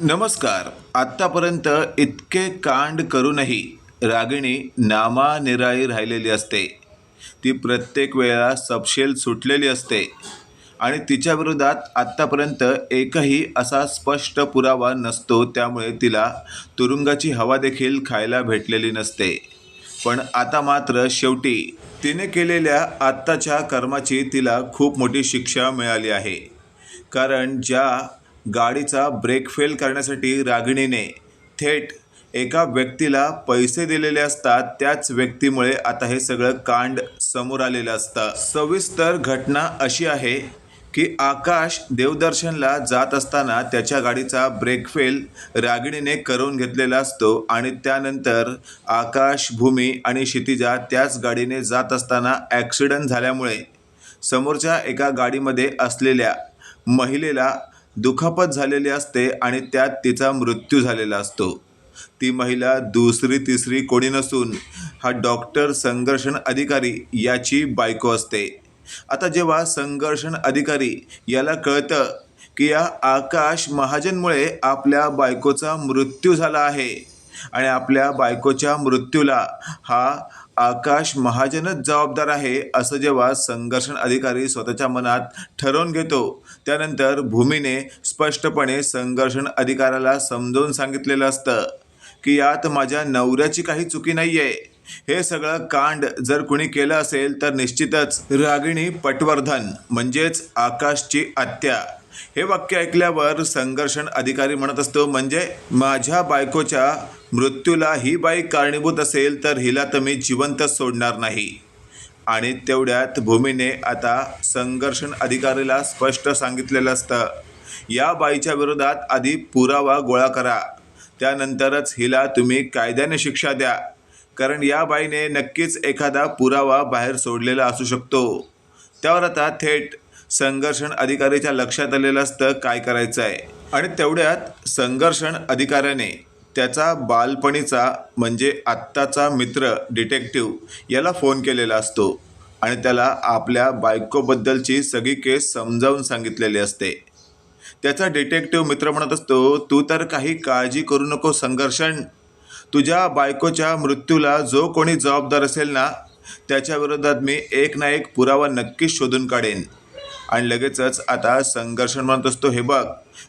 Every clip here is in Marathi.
नमस्कार. आत्तापर्यंत इतके कांड करूनही रागिणी नामानिराळी राहिलेली असते. ती प्रत्येक वेळा सपशेल सुटलेली असते. आणि तिच्या विरोधात आत्तापर्यंत एकही असा स्पष्ट पुरावा नसतो त्यामुळे तिला तुरुंगाची हवा देखील खायला भेटलेली नसते. पण आता मात्र शेवटी तिने केलेल्या आत्ताच्या कर्माची तिला खूप मोठी शिक्षा मिळाली आहे. कारण ज्या गाडीचा ब्रेक फेल करण्यासाठी रागिणीने थेट एका व्यक्तीला पैसे दिलेले असतात. त्याच व्यक्तीमुळे आता हे सगळं कांड समोर आलेलं असतं. सविस्तर घटना अशी आहे की आकाश देवदर्शनला जात असताना त्याच्या गाडीचा ब्रेक फेल रागिणीने करून घेतलेला असतो आणि त्यानंतर आकाश भूमी आणि क्षितिजा त्याच गाडीने जात असताना ॲक्सिडंट झाल्यामुळे समोरच्या एका गाडीमध्ये असलेल्या महिलेला दुखापत झालेली असते आणि त्यात तिचा मृत्यू झालेला असतो. ती महिला दुसरी तिसरी कोणी नसून हा डॉक्टर संघर्षण अधिकारी याची बायको असते. आता जेव्हा संघर्षण अधिकारी याला कळतं की या आकाश महाजनमुळे आपल्या बायकोचा मृत्यू झाला आहे आणि आपल्या बायकोच्या मृत्यूला हा आकाश महाजनच जबाबदार आहे असं जेव्हा संघर्षण अधिकारी स्वतःच्या मनात ठरवून घेतो त्यानंतर भूमीने स्पष्टपणे संघर्षण अधिकाऱ्याला समजावून सांगितलेलं असतं की यात माझ्या नवऱ्याची काही चुकी नाही आहे हे सगळं कांड जर कुणी केलं असेल तर निश्चितच रागिणी पटवर्धन म्हणजेच आकाशची आत्या. हे वाक्य ऐकल्यावर संघर्षण अधिकारी म्हणत असतो म्हणजे माझ्या बायकोच्या मृत्यूला ही बाई कारणीभूत असेल तर हिला तर मी जिवंतच सोडणार नाही. आणि तेवढ्यात भूमीने आता संघर्षण अधिकारीला स्पष्ट सांगितलेलं असतं. या बाईच्या विरोधात आधी पुरावा गोळा करा. त्यानंतरच हिला तुम्ही कायद्याने शिक्षा द्या. कारण या बाईने नक्कीच एखादा पुरावा बाहेर सोडलेला असू शकतो. त्यावर आता थेट संघर्षण अधिकारीच्या लक्षात आलेलं असतं काय करायचं आहे आणि तेवढ्यात संघर्षण अधिकाऱ्याने त्याचा बालपणीचा म्हणजे आत्ताचा मित्र डिटेक्टिव याला फोन केलेला असतो आणि त्याला आपल्या बायकोबद्दलची सगळी केस समजावून सांगितलेली असते. त्याचा डिटेक्टिव्ह मित्र म्हणत असतो तू तर काही काळजी करू नको संघर्षण. तुझ्या बायकोच्या मृत्यूला जो कोणी जबाबदार असेल ना त्याच्या विरोधात मी एक ना एक पुरावा नक्कीच शोधून काढेन. आणि लगेचच आता संघर्षण म्हणत असतो हे बघ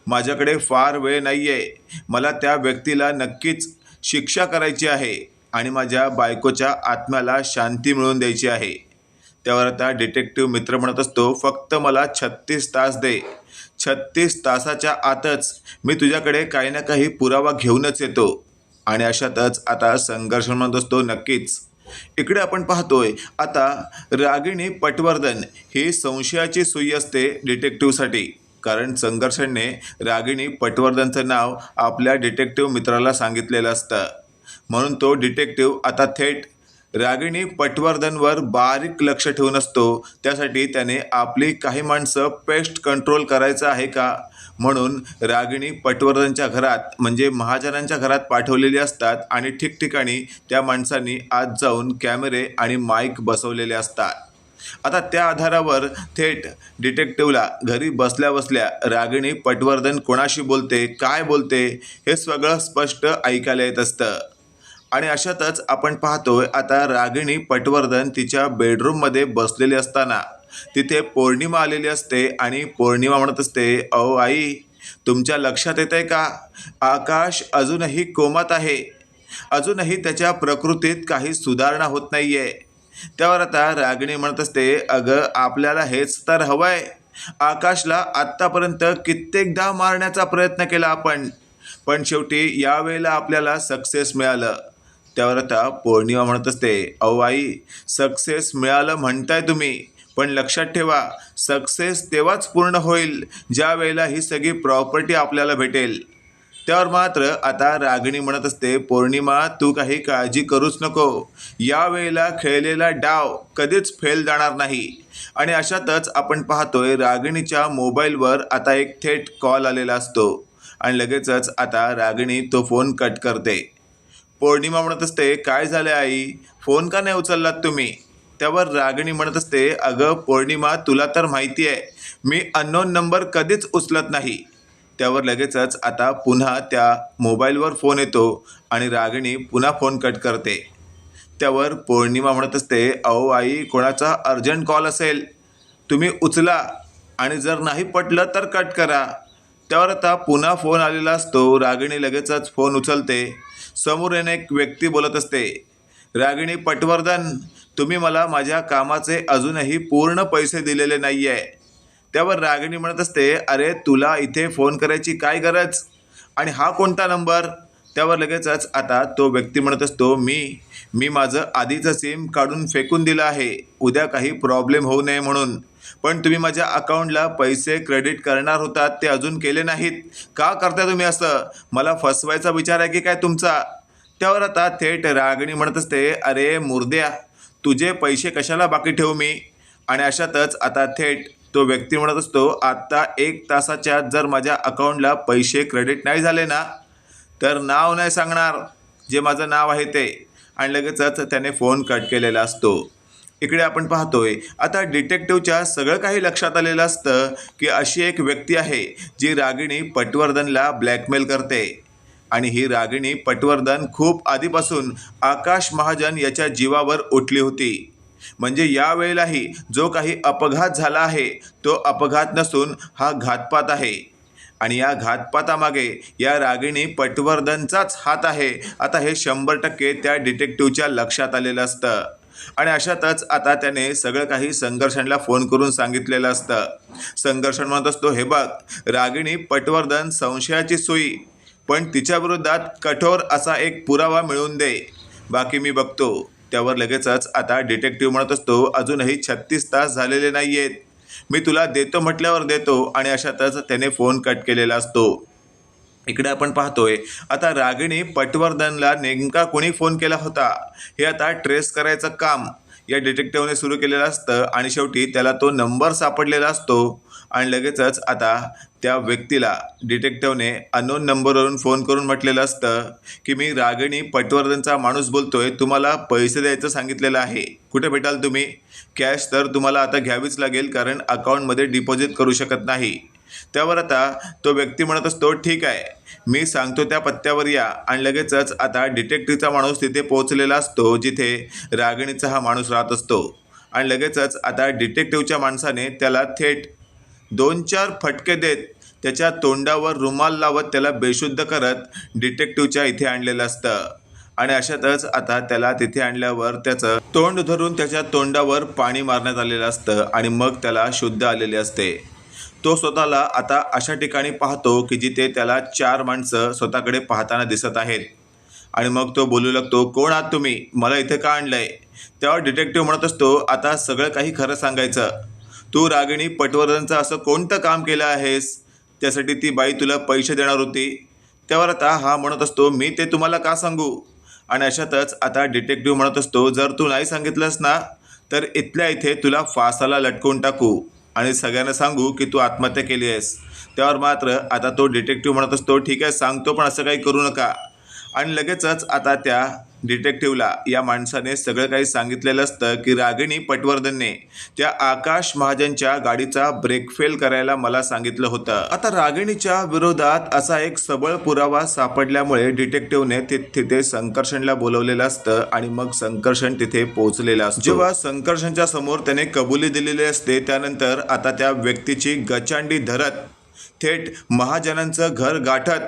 माझ्याकडे फार वेळ नाही आहे मला त्या व्यक्तीला नक्कीच शिक्षा करायची आहे आणि माझ्या बायकोच्या आत्म्याला शांती मिळवून द्यायची आहे. त्यावर आता डिटेक्टिव्ह मित्र म्हणत असतो फक्त मला छत्तीस तास दे. छत्तीस तासाच्या आतच मी तुझ्याकडे काही ना काही पुरावा घेऊनच येतो. आणि अशातच आता संघर्ष म्हणत असतो नक्कीच. इकडे आपण पाहतोय आता रागिणी पटवर्धन ही संशयाची सुई असते डिटेक्टिव्हसाठी. कारण संघर्षणने रागिणी पटवर्धनचं नाव आपल्या डिटेक्टिव्ह मित्राला सांगितलेलं असतं. म्हणून तो डिटेक्टिव्ह आता थेट रागिणी पटवर्धनवर बारीक लक्ष ठेवून असतो. त्यासाठी त्याने आपली काही माणसं पेस्ट कंट्रोल करायचं आहे का? म्हणून रागिणी पटवर्धनच्या घरात म्हणजे महाजनांच्या घरात पाठवलेली असतात आणि ठिकठिकाणी त्या माणसांनी आत जाऊन कॅमेरे आणि माईक बसवलेले असतात. आता त्या आधारावर थेट डिटेक्टिव्हला घरी बसल्या बसल्या रागिणी पटवर्धन कोणाशी बोलते काय बोलते हे सगळं स्पष्ट ऐकायला येत असतं. आणि अशातच आपण पाहतोय आता रागिणी पटवर्धन तिच्या बेडरूममध्ये बसलेली असताना तिथे पौर्णिमा आलेली असते आणि पौर्णिमा म्हणत असते अहो आई तुमच्या लक्षात येत आहे का? आकाश अजूनही कोमात आहे. अजूनही त्याच्या प्रकृतीत काही सुधारणा होत नाही आहे त्यावर आता रागिणी म्हणत असते अगं आपल्याला हेच तर हवं आहे आकाशला आत्तापर्यंत कित्येकदा मारण्याचा प्रयत्न केला आपण पण शेवटी यावेळेला आपल्याला सक्सेस मिळालं. त्यावर आता पौर्णिमा म्हणत असते अहो आई सक्सेस मिळालं म्हणताय तुम्ही. पण लक्षात ठेवा सक्सेस तेव्हाच पूर्ण होईल ज्या वेळेला ही सगळी प्रॉपर्टी आपल्याला भेटेल. त्यावर मात्र आता रागिणी म्हणत असते पौर्णिमा तू काही काळजी करूच नको. या वेळेला खेळलेला डाव कधीच फेल जाणार नाही. आणि अशातच आपण पाहतोय रागिणीच्या मोबाईलवर आता एक थेट कॉल आलेला असतो. आणि लगेचच आता रागिणी तो फोन कट करते. पौर्णिमा म्हणत असते काय झालं आई? फोन का नाही उचललात तुम्ही? त्यावर रागिणी म्हणत असते अगं पौर्णिमा तुला तर माहिती आहे मी अननोन नंबर कधीच उचलत नाही. त्यावर लगेचच आता पुन्हा त्या मोबाईलवर फोन येतो आणि रागिणी पुन्हा फोन कट करते. त्यावर पौर्णिमा म्हणत असते अहो आई कोणाचा अर्जंट कॉल असेल? तुम्ही उचला आणि जर नाही पटलं तर कट करा. त्यावर आता पुन्हा फोन आलेला असतो रागिणी लगेचच फोन उचलते. समोर येणे एक व्यक्ती बोलत असते रागिणी पटवर्धन तुम्ही मला माझ्या कामाचे अजूनही पूर्ण पैसे दिलेले नाही आहे त्यावर रागिणी म्हणत असते अरे तुला इथे फोन करायची काय गरज? आणि हा कोणता नंबर? त्यावर लगेचच आता तो व्यक्ती म्हणत असतो मी मी माझं आधीचं सिम काढून फेकून दिलं आहे. उद्या काही प्रॉब्लेम होऊ नये म्हणून. पण तुम्ही माझ्या अकाउंटला पैसे क्रेडिट करणार होतात ते अजून केले नाहीत. का करता तुम्ही असं? मला फसवायचा विचार आहे की काय तुमचा? त्यावर आता थेट रागणी म्हणत असते अरे मुर्द्या तुझे पैसे कशाला बाकी ठेवू मी? आणि अशातच आता थेट तो व्यक्ती म्हणत असतो आत्ता एक तासाच्या जर माझ्या अकाउंटला पैसे क्रेडिट नाही झाले ना तर नाव नाही सांगणार जे माझं नाव आहे ते. आणि लगेचच त्याने फोन कट केलेला असतो. इकडे आपण पाहतोय आता डिटेक्टिव्हच्या सगळं काही लक्षात आलेलं असतं की अशी एक व्यक्ती आहे जी रागिणी पटवर्धनला ब्लॅकमेल करते. आणि ही रागिणी पटवर्धन खूप आधीपासून आकाश महाजन याच्या जीवावर उठली होती. म्हणजे यावेळेलाही जो काही अपघात झाला आहे तो अपघात नसून हा घातपात आहे. आणि या घातपातामागे या रागिणी पटवर्धनचाच हात आहे आता हे शंभर टक्के त्या डिटेक्टिव्हच्या लक्षात आलेलं असतं. आणि अशातच आता त्याने सगळं काही संघर्षणला फोन करून सांगितलेलं असतं. संघर्षण म्हणत असतो हे बघ रागिणी पटवर्धन संशयाची सोयी पण तिच्या विरोधात कठोर असा एक पुरावा मिळवून दे. बाकी मी बघतो. त्यावर लगेचच आता डिटेक्टिव्ह म्हणत असतो. अजूनही छत्तीस तास झालेले नाही आहेत मी तुला देतो म्हटल्यावर देतो आणि अशातच त्याने फोन कट केलेला असतो. इकडे आपण पाहतोय. आता रागिणी पटवर्धनला नेमका कोणी फोन केला होता? हे आता ट्रेस करायचं काम. या डिटेक्टिव्हने सुरू केलेलं असतं आणि शेवटी त्याला तो नंबर सापडलेला असतो. आणि लगेचच आता त्या व्यक्तीला डिटेक्टिव्हने अनोन नंबरवरून फोन करून म्हटलेलं असतं की मी रागिणी पटवर्धनचा माणूस बोलतोय तुम्हाला पैसे द्यायचं सांगितलेलं आहे. कुठे भेटाल तुम्ही? कॅश तर तुम्हाला आता घ्यावीच लागेल कारण अकाउंटमध्ये डिपॉझिट करू शकत नाही. त्यावर आता तो व्यक्ती म्हणत असतो ठीक आहे मी सांगतो त्या पत्त्यावर या. आणि लगेचच आता डिटेक्टिव्हचा माणूस तिथे पोहोचलेला असतो जिथे रागिणीचा हा माणूस राहत असतो. आणि लगेचच आता डिटेक्टिव्हच्या माणसाने त्याला थेट दोन चार फटके देत त्याच्या तोंडावर रुमाल लावत त्याला बेशुद्ध करत डिटेक्टिव्हच्या इथे आणलेलं असतं. आणि अशातच आता त्याला तिथे आणल्यावर त्याचं तोंड धरून त्याच्या तोंडावर पाणी मारण्यात आलेलं असतं आणि मग त्याला शुद्ध आलेले असते. तो स्वतःला आता अशा ठिकाणी पाहतो की जिथे त्याला चार माणसं स्वतःकडे पाहताना दिसत आहेत. आणि मग तो बोलू लागतो कोण आहात तुम्ही? मला इथे का आणलंय? तेव्हा डिटेक्टिव्ह म्हणत असतो आता सगळं काही खरं सांगायचं. तू रागिणी पटवर्धनचं असं कोणतं काम केलं आहेस? त्यासाठी ती बाई तुला पैसे देणार होती. त्यावर आता हा म्हणत असतो मी ते तुम्हाला का सांगू? आणि अशातच आता डिटेक्टिव्ह म्हणत असतो जर तू नाही सांगितलंस ना तर इथल्या इथे तुला फासाला लटकवून टाकू आणि सगळ्यांना सांगू की तू आत्महत्या केली आहेस. त्यावर मात्र आता तो डिटेक्टिव्ह म्हणत असतो ठीक आहे सांगतो पण असं काही करू नका. आणि लगेचच आता त्या डिटेक्टिव्हला या माणसाने सगळं काही सांगितलेलं असतं की रागिणी पटवर्धनने त्या आकाश महाजनच्या गाडीचा ब्रेक फेल करायला मला सांगितलं होतं. आता रागिणीच्या विरोधात असा एक सबळ पुरावा सापडल्यामुळे डिटेक्टिव्हने तिथे संकर्षणला बोलवलेलं असतं आणि मग संकर्षण तिथे पोहोचलेलं असतं. जेव्हा संकर्षणच्या समोर त्याने कबुली दिलेली असते त्यानंतर आता त्या व्यक्तीची गचांडी धरत थेट महाजनांचं घर गाठत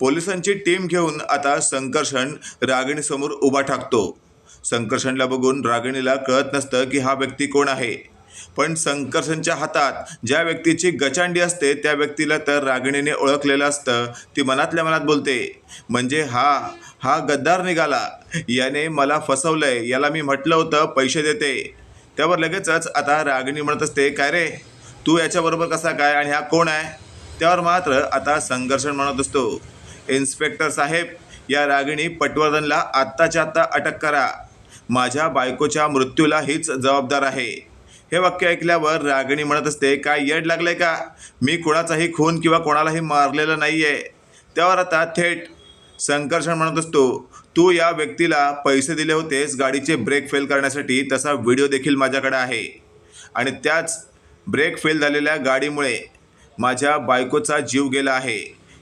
पोलिसांची टीम घेऊन आता संकर्षण रागिणीसमोर उभा टाकतो संकर्षणला बघून रागिणीला कळत नसतं की हा व्यक्ती कोण आहे. पण संकर्षणच्या हातात ज्या व्यक्तीची गचांडी असते त्या व्यक्तीला तर रागिणीने ओळखलेलं असतं. ती मनातल्या मनात बोलते म्हणजे हा हा गद्दार निघाला. याने मला फसवलंय. याला मी म्हटलं होतं पैसे देते. त्यावर लगेचच आता रागिणी म्हणत असते काय रे? तू याच्याबरोबर कसा काय आणि हा कोण आहे? त्यावर मात्र आता संघर्षण म्हणत असतो. इन्स्पेक्टर साहेब या रागिणी पटवर्धनला आत्ताच्या आत्ता अटक करा. माझ्या बायकोच्या मृत्यूला हीच जबाबदार आहे. हे वाक्य ऐकल्यावर रागिणी म्हणत असते काय येड लागलंय का? मी कोणाचाही खून किंवा कोणालाही मारलेलं नाही आहे त्यावर आता थेट संकर्षण म्हणत असतो तू या व्यक्तीला पैसे दिले होतेस गाडीचे ब्रेक फेल करण्यासाठी तसा व्हिडिओ देखील माझ्याकडे आहे. आणि त्याच ब्रेक फेल झालेल्या गाडीमुळे माझ्या बायकोचा जीव गेला आहे.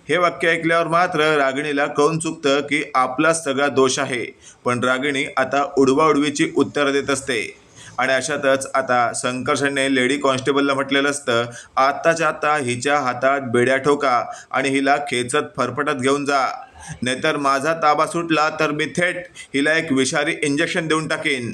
हे वाक्य ऐकल्यावर मात्र रागिणीला कळून चुकतं की आपलाच सगळा दोष आहे. पण रागिणी आता उडवाउडवीची उत्तरं देत असते. आणि अशातच आता संकर्षणने लेडी कॉन्स्टेबलला म्हटलेलं असतं आत्ताच्या आत्ता हिच्या हातात बेड्या ठोका आणि हिला खेचत फरफटत घेऊन जा. नाहीतर माझा ताबा सुटला तर मी थेट हिला एक विषारी इंजेक्शन देऊन टाकेन.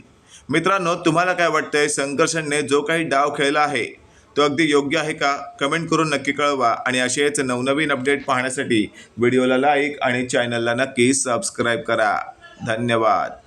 मित्रांनो तुम्हाला काय वाटतंय? संकर्षणने जो काही डाव खेळला आहे तो अगदी योग्य आहे का? कमेंट करून नक्की कळवा आणि असेच नवनवीन अपडेट पाहण्यासाठी व्हिडिओला लाईक आणि चॅनलला नक्की सबस्क्राईब करा. धन्यवाद.